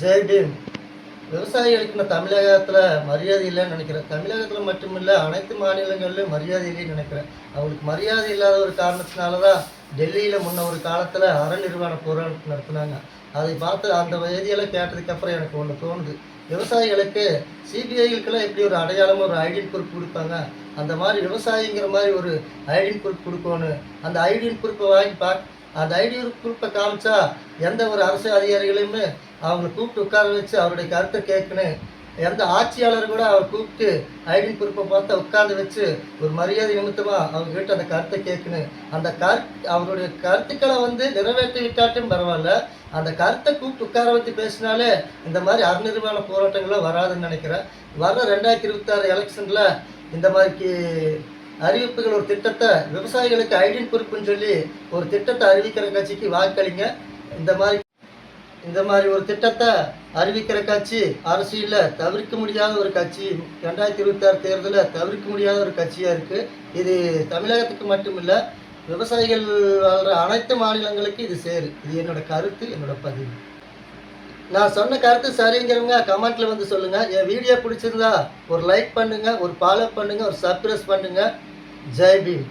ஜெய் விவசாயிகளுக்கு நான் தமிழகத்தில் மரியாதை இல்லைன்னு நினைக்கிறேன். தமிழகத்தில் மட்டுமில்லை அனைத்து மாநிலங்களிலும் மரியாதை இல்லைன்னு நினைக்கிறேன். அவங்களுக்கு மரியாதை இல்லாத ஒரு காரணத்தினால தான் டெல்லியில் முன்ன ஒரு காலத்தில் அற போராட்டம் நடத்தினாங்க. அதை பார்த்து அந்த செய்தியெல்லாம் கேட்டதுக்கப்புறம் எனக்கு ஒன்று தோணுது. விவசாயிகளுக்கு சிபிஐகளுக்கெல்லாம் எப்படி ஒரு அடையாளம் ஒரு ஐடின் குறிப்பு கொடுப்பாங்க? அந்த மாதிரி விவசாயிங்கிற மாதிரி ஒரு ஐடின் குறிப்பு கொடுக்கணும். அந்த ஐடின் குறிப்பை வாங்கி பார்க்க அந்த ஐடி குறிப்பை காமிச்சா எந்த ஒரு அரசு அதிகாரிகளையுமே அவங்களை கூப்பிட்டு உட்கார வச்சு அவருடைய கருத்தை கேட்கணும் எந்த ஆட்சியாளர் கூட அவர் கூப்பிட்டு ஐடி குறிப்பை பார்த்து உட்கார்ந்து வச்சு ஒரு மரியாதை நிமித்தமாக அவங்ககிட்ட அந்த கருத்தை கேட்கணும் அந்த கரு அவருடைய கருத்துக்களை வந்து நிறைவேற்றி விட்டாட்டும் பரவாயில்ல. அந்த கருத்தை கூப்பிட்டு உட்கார வச்சு பேசினாலே இந்த மாதிரி அறநிர்வாண போராட்டங்களும் வராதுன்னு நினைக்கிறேன். வர ரெண்டாயிரத்தி இருபத்தாறு எலெக்ஷனில் இந்த மாதிரி அறிவிப்புகள் ஒரு திட்டத்தை விவசாயிகளுக்கு ஐடின் பொறுப்புன்னு சொல்லி ஒரு திட்டத்தை அறிவிக்கிற கட்சிக்கு வாக்களிங்க. இந்த மாதிரி இந்த மாதிரி ஒரு திட்டத்தை அறிவிக்கிற கட்சி அரசியலில் தவிர்க்க முடியாத ஒரு கட்சி. ரெண்டாயிரத்தி இருபத்தாறு தேர்தலில் தவிர்க்க முடியாத ஒரு கட்சியாக இருக்குது இது தமிழகத்துக்கு மட்டும் இல்லை விவசாயிகள் வாழ்கிற அனைத்து மாநிலங்களுக்கும் இது சேரு. இது என்னோட கருத்து என்னோட பதிவு. நான் சொன்ன கருத்து சரிங்கிறவங்க கமெண்ட்ல வந்து சொல்லுங்க. என் வீடியோ பிடிச்சிருந்தா ஒரு லைக் பண்ணுங்க ஒரு ஃபாலோ பண்ணுங்க ஒரு சப்ஸ்கிரைப் பண்ணுங்க. ஜெய் பீம்.